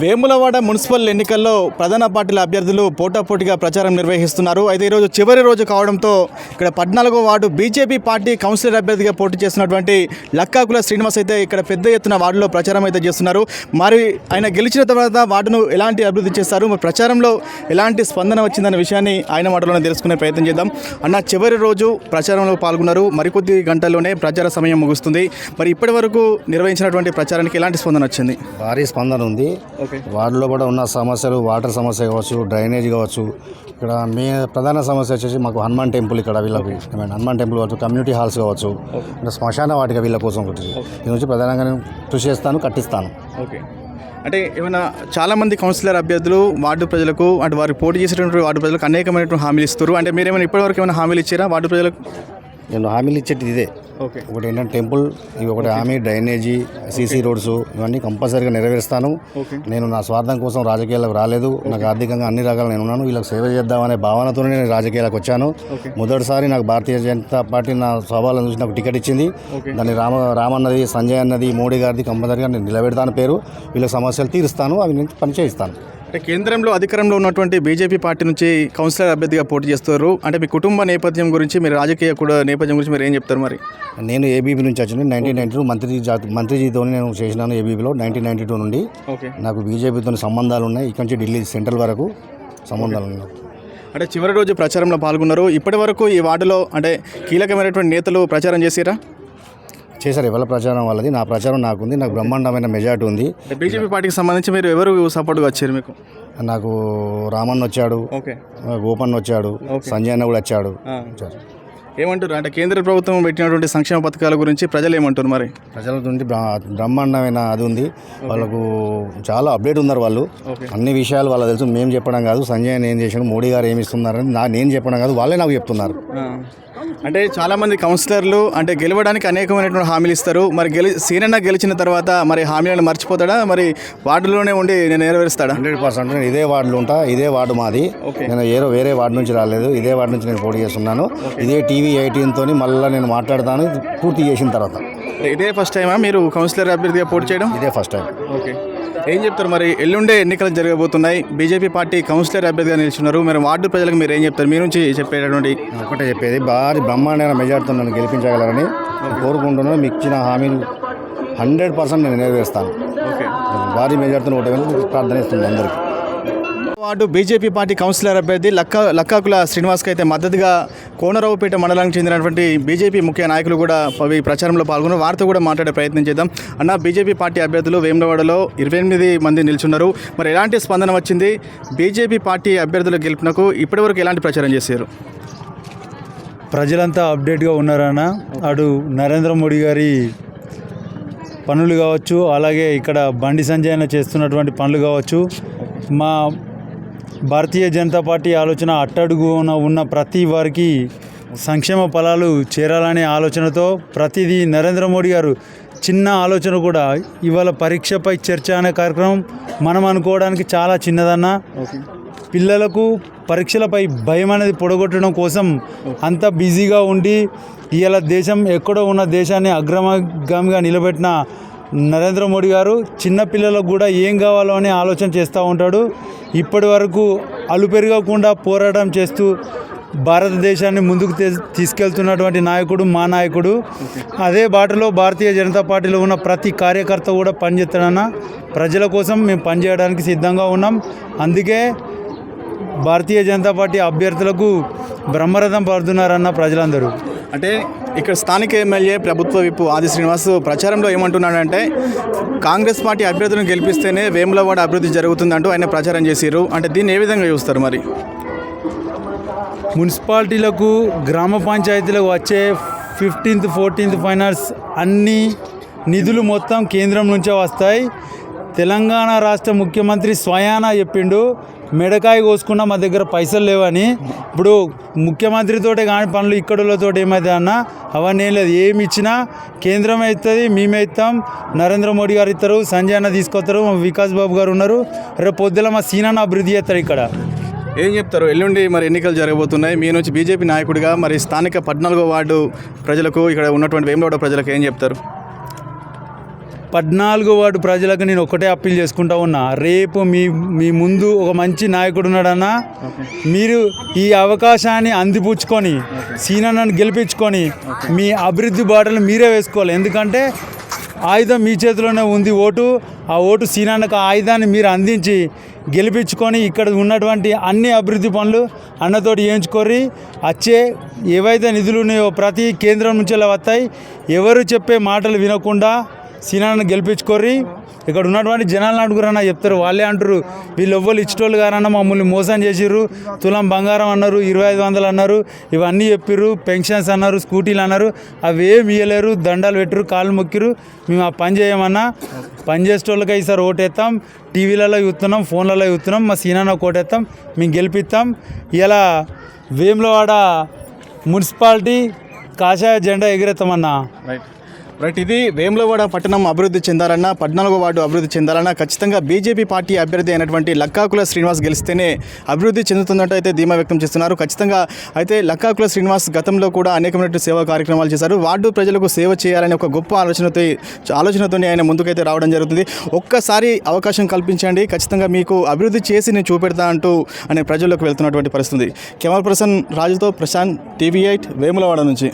Vemulawada municipal ఎన్నికల్లో ప్రధాన పార్టీల అభ్యర్థులు పోటాపోటీగా ప్రచారం నిర్వహిస్తున్నారు. అయితే ఈరోజు చివరి రోజు కావడంతో ఇక్కడ పద్నాలుగో వార్డు బీజేపీ పార్టీ కౌన్సిలర్ అభ్యర్థిగా పోటీ చేస్తున్నటువంటి లక్కాకుల శ్రీనివాస్ అయితే ఇక్కడ పెద్ద ఎత్తున వార్డులో ప్రచారం అయితే చేస్తున్నారు. మరి ఆయన గెలిచిన తర్వాత వార్డును ఎలాంటి అభివృద్ధి చేస్తారు? మరి ప్రచారంలో ఎలాంటి స్పందన వచ్చిందనే విషయాన్ని ఆయన మాటలోనే తెలుసుకునే ప్రయత్నం చేద్దాం. అన్న చివరి రోజు ప్రచారంలో పాల్గొన్నారు. మరికొద్ది గంటల్లోనే ప్రచార సమయం ముగుస్తుంది. మరి ఇప్పటి వరకు నిర్వహించినటువంటి ప్రచారానికి ఎలాంటి స్పందన వచ్చింది? భారీ స్పందన ఉంది. వార్డులో కూడా ఉన్న సమస్యలు వాటర్ సమస్య కావచ్చు డ్రైనేజ్ కావచ్చు. ఇక్కడ మే ప్రధాన సమస్య వచ్చేసి మాకు హనుమాన్ టెంపుల్ ఇక్కడ వీళ్ళకి హనుమాన్ టెంపుల్ కావచ్చు కమ్యూనిటీ హాల్స్ కావచ్చు ఇంకా శ్మశాన వాటిక వీళ్ళ కోసం ఒకటి. దీని నుంచి ప్రధానంగా నేను కృషి చేస్తాను కట్టిస్తాను. ఓకే అంటే ఏమైనా చాలామంది కౌన్సిలర్ అభ్యర్థులు వార్డు ప్రజలకు అంటే వారు పోటీ చేసేటువంటి వార్డు ప్రజలకు అనేకమైనటువంటి హామీలు ఇస్తారు అంటే మీరు ఏమైనా ఇప్పటివరకు ఏమైనా హామీలు ఇచ్చారా? వార్డు ప్రజలకు? నేను హామీలు ఇచ్చేది ఇదే. ఒకటి ఏంటంటే టెంపుల్ ఇవి ఒకటి హామీ డ్రైనేజీ సీసీ రోడ్స్ ఇవన్నీ కంపల్సరీగా నెరవేరుస్తాను. నేను నా స్వార్థం కోసం రాజకీయాలకు రాలేదు. నాకు ఆర్థికంగా అన్ని రకాలు నేను ఉన్నాను. వీళ్ళకి సేవ చేద్దామనే భావనతోనే నేను రాజకీయాలకు వచ్చాను. మొదటిసారి నాకు భారతీయ జనతా పార్టీ నా స్వభావాలను చూసి నాకు టికెట్ ఇచ్చింది. దాన్ని రామ రామన్నది సంజయ్ అన్నది మోడీ గారిది కంపల్సరీగా నేను నిలబెడతాను పేరు. వీళ్ళ సమస్యలు తీరుస్తాను. అవి నేను పనిచేయిస్తాను. అంటే కేంద్రంలో అధికారంలో ఉన్నటువంటి బీజేపీ పార్టీ నుంచి కౌన్సిలర్ అభ్యర్థిగా పోటీ చేస్తారు. అంటే మీ కుటుంబ నేపథ్యం గురించి మీరు రాజకీయ కూడా నేపథ్యం గురించి మీరు ఏం చెప్తారు మరి? నేను ఏబీపీ నుంచి వచ్చాను నైన్టీన్ నైన్టీ టూ మంత్రి జాతి మంత్రిజీతో నేను చేసినాను ఏబీపీలో నైన్టీన్ నైన్టీ టూ నుండి. నాకు బీజేపీతో సంబంధాలు ఉన్నాయి. ఇక్కడ నుంచి ఢిల్లీ సెంట్రల్ వరకు సంబంధాలు ఉన్నాయి. అంటే చివరి రోజు ప్రచారంలో పాల్గొన్నారు. ఇప్పటి వరకు ఈ వార్డులో అంటే కీలకమైనటువంటి నేతలు ప్రచారం చేసిరా? చేశారు. ఎవరి ప్రచారం వాళ్ళది? నా ప్రచారం నాకుంది. నాకు బ్రహ్మాండమైన మెజార్టీ ఉంది. బీజేపీ పార్టీకి సంబంధించి మీరు ఎవరు సపోర్ట్గా వచ్చారు మీకు? నాకు రామన్ వచ్చాడు. గోపన్ వచ్చాడు. సంజయ్ అన్న కూడా వచ్చాడు. ఏమంటారు? అంటే కేంద్ర ప్రభుత్వం పెట్టినటువంటి సంక్షేమ పథకాల గురించి ప్రజలు ఏమంటారు మరి? ప్రజల నుండి బ్ర- బ్రహ్మాండమైన అది ఉంది. వాళ్ళకు చాలా అప్డేట్ ఉన్నారు వాళ్ళు. అన్ని విషయాలు వాళ్ళకి తెలుసు. మేము చెప్పడం కాదు. సంజయ్ ఏం చేసాడు మోడీ గారు ఏమి ఇస్తున్నారని నా నేను చెప్పడం కాదు. వాళ్ళే నాకు చెప్తున్నారు. అంటే చాలామంది కౌన్సిలర్లు అంటే గెలవడానికి అనేకమైనటువంటి హామీలు ఇస్తారు. మరి గెలి సీనన్న గెలిచిన తర్వాత మరి హామీలను మర్చిపోతాడా? మరి వార్డులోనే ఉండి నేను నెరవేరుస్తాడా? Hundred percent. నేను ఇదే వార్డులో ఉంటా. ఇదే వార్డు మాది. నేను ఏరో వేరే వార్డు నుంచి రాలేదు. ఇదే వార్డు నుంచి నేను పోటీ చేస్తున్నాను. ఇదే టీవీ ఎయిటీన్తో మళ్ళీ నేను మాట్లాడతాను. పూర్తి చేసిన తర్వాత. ఇదే ఫస్ట్ టైమా మీరు కౌన్సిలర్ అభ్యర్థిగా పోటీ చేయడం? ఇదే ఫస్ట్ టైం ఓకే. ఏం చెప్తారు మరి? ఎల్లుండే ఎన్నికలు జరగబోతున్నాయి. బీజేపీ పార్టీ కౌన్సిలర్ అభ్యర్థిగా నిలుచున్నారు మరి వార్డు ప్రజలకు మీరు ఏం చెప్తారు? మీ నుంచి చెప్పేటటువంటి ఒకటే చెప్పేది భారీ బ్రహ్మాండమైన మెజార్టీతో నన్ను గెలిపించగలరని కోరుకుంటున్నాను. మీకు ఇచ్చిన హామీలు హండ్రెడ్ పర్సెంట్ నేను నెరవేరుస్తాను. ఓకే. భారీ మెజార్టీతో ఓటమి ప్రార్థనిస్తుంది అందరికీ. వార్డు బీజేపీ పార్టీ కౌన్సిలర్ అభ్యర్థి లక్క లక్కాకుల శ్రీనివాస్కి అయితే మద్దతుగా కోనరావుపేట మండలానికి చెందినటువంటి బీజేపీ ముఖ్య నాయకులు కూడా ఈ ప్రచారంలో పాల్గొన్నారు. వారితో కూడా మాట్లాడే ప్రయత్నం చేద్దాం. అన్న బీజేపీ పార్టీ అభ్యర్థులు వేములవాడలో ఇరవై ఎనిమిది మంది నిల్చున్నారు. మరి ఎలాంటి స్పందన వచ్చింది? బీజేపీ పార్టీ అభ్యర్థుల గెలుపునకు ఇప్పటివరకు ఎలాంటి ప్రచారం చేశారు? ప్రజలంతా అప్డేట్గా ఉన్నారన్న. అటు నరేంద్ర మోడీ గారి పనులు కావచ్చు అలాగే ఇక్కడ బండి సంజయన చేస్తున్నటువంటి పనులు కావచ్చు. మా భారతీయ జనతా పార్టీ ఆలోచన అట్టడుగున ఉన్న ప్రతి వారికి సంక్షేమ ఫలాలు చేరాలనే ఆలోచనతో ప్రతిదీ నరేంద్ర మోడీ గారు చిన్న ఆలోచన కూడా ఇవాళ పరీక్షపై చర్చ అనే కార్యక్రమం మనం అనుకోవడానికి చాలా చిన్నదన్నా. పిల్లలకు పరీక్షలపై భయం అనేది పొడగొట్టడం కోసం అంత బిజీగా ఉండి ఇవాళ దేశం ఎక్కడో ఉన్న దేశాన్ని అగ్రమగామిగా నిలబెట్టిన నరేంద్ర మోడీ గారు చిన్నపిల్లలకు కూడా ఏం కావాలో అని ఆలోచన చేస్తూ ఉంటాడు. ఇప్పటి వరకు అలుపెరగకుండా పోరాటం చేస్తూ భారతదేశాన్ని ముందుకు తీసుకెళ్తున్నటువంటి నాయకుడు మా నాయకుడు. అదే బాటలో భారతీయ జనతా పార్టీలో ఉన్న ప్రతి కార్యకర్త కూడా పనిచేస్తాడన్న. ప్రజల కోసం మేము పనిచేయడానికి సిద్ధంగా ఉన్నాం. అందుకే భారతీయ జనతా పార్టీ అభ్యర్థులకు బ్రహ్మరథం పడుతున్నారన్న ప్రజలందరూ. అంటే ఇక్కడ స్థానిక ఎమ్మెల్యే ప్రభుత్వ విప్పు ఆది శ్రీనివాస్ ప్రచారంలో ఏమంటున్నాడంటే కాంగ్రెస్ పార్టీ అభ్యర్థులను గెలిపిస్తేనే వేములవాడ అభివృద్ధి జరుగుతుందంటూ ఆయన ప్రచారం చేశారు అంటే దీన్ని ఏ విధంగా చూస్తారు మరి? మున్సిపాలిటీలకు గ్రామ పంచాయతీలకు వచ్చే ఫిఫ్టీన్త్ ఫోర్టీన్త్ ఫైనాన్స్ అన్ని నిధులు మొత్తం కేంద్రం నుంచే వస్తాయి. తెలంగాణ రాష్ట్ర ముఖ్యమంత్రి స్వయానా చెప్పిండు మెడకాయ కోసుకున్నా మా దగ్గర పైసలు లేవని. ఇప్పుడు ముఖ్యమంత్రితోటే కానీ పనులు ఇక్కడతో ఏమైతే అన్న అవన్నీ ఏం లేదు. ఏమి ఇచ్చినా కేంద్రం అవుతుంది మేమే ఇస్తాం నరేంద్ర మోడీ గారు ఇస్తారు సంజయ్ అన్న తీసుకొస్తారు మా వికాస్ బాబు గారు ఉన్నారు. రేపు పొద్దుల మా సీనాన్న అభివృద్ధి చేస్తారు ఇక్కడ. ఏం చెప్తారు? ఎల్లుండి మరి ఎన్నికలు జరగబోతున్నాయి. మీ నుంచి బీజేపీ నాయకుడిగా మరి స్థానిక పద్నాలుగో వార్డు ప్రజలకు ఇక్కడ ఉన్నటువంటి వేములవాడ ప్రజలకు ఏం చెప్తారు? పద్నాలుగో వార్డు ప్రజలకు నేను ఒకటే అప్పీల్ చేసుకుంటా ఉన్నా. రేపు మీ మీ ముందు ఒక మంచి నాయకుడు ఉన్నాడన్నా మీరు ఈ అవకాశాన్ని అందిపుచ్చుకొని సీనన్నను గెలిపించుకొని మీ అభివృద్ధి బాటలు మీరే వేసుకోవాలి. ఎందుకంటే ఆయుధం మీ చేతిలోనే ఉంది ఓటు. ఆ ఓటు సీనాన్నకు ఆయుధాన్ని మీరు అందించి గెలిపించుకొని ఇక్కడ ఉన్నటువంటి అన్ని అభివృద్ధి పనులు అన్నతోటి చేయించుకోర్రి. వచ్చే ఏవైతే నిధులు ఉన్నాయో ప్రతి కేంద్రం నుంచి వస్తాయి ఎవరు చెప్పే మాటలు వినకుండా సీనాన్ని గెలిపించుకోర్రి. ఇక్కడ ఉన్నటువంటి జనాలు అడుగురన్నా చెప్తారు. వాళ్ళే అంటారు వీళ్ళు ఎవ్వరు ఇచ్చేటోళ్ళు గారన్నా మమ్మల్ని మోసం చేసిర్రు. తులం బంగారం అన్నారు ఇరవై ఐదు వందలు అన్నారు. ఇవన్నీ చెప్పిర్రు పెన్షన్స్ అన్నారు స్కూటీలు అన్నారు. అవి ఏమి ఇయ్యలేరు దండాలు పెట్టరు కాళ్ళు మొక్కిరు మేము ఆ పని చేయమన్నా. పని చేసేటోళ్ళకి ఈసారి ఓటేస్తాం టీవీలలో చూస్తున్నాం ఫోన్లలో చూస్తున్నాం. మా సీనాన్న ఓటేస్తాం మేము గెలిపిస్తాం ఇలా వేములవాడ మున్సిపాలిటీ కాషాయ జెండా ఎగిరేస్తామన్నా రైట్ ఇది వేములవాడ పట్టణం అభివృద్ధి చెందాలన్నా పద్నాలుగో వార్డు అభివృద్ధి చెందాలన్నా ఖచ్చితంగా బీజేపీ పార్టీ అభ్యర్థి అయినటువంటి లక్కాకుల శ్రీనివాస్ గెలిస్తేనే అభివృద్ధి చెందుతున్నట్టు అయితే ధీమా వ్యక్తం చేస్తున్నారు. ఖచ్చితంగా అయితే లక్కాకుల శ్రీనివాస్ గతంలో కూడా అనేకమైన సేవా కార్యక్రమాలు చేశారు. వార్డు ప్రజలకు సేవ చేయాలనే ఒక గొప్ప ఆలోచనతో ఆలోచనతోనే ఆయన ముందుకైతే రావడం జరుగుతుంది. ఒక్కసారి అవకాశం కల్పించండి. ఖచ్చితంగా మీకు అభివృద్ధి చేసి నేను చూపెడతా అంటూ అనే ప్రజల్లోకి వెళ్తున్నటువంటి పరిస్థితి. కెమెరా పర్సన్ రాజుతో ప్రశాంత్ టీవీ ఎయిట్ వేములవాడ నుంచి.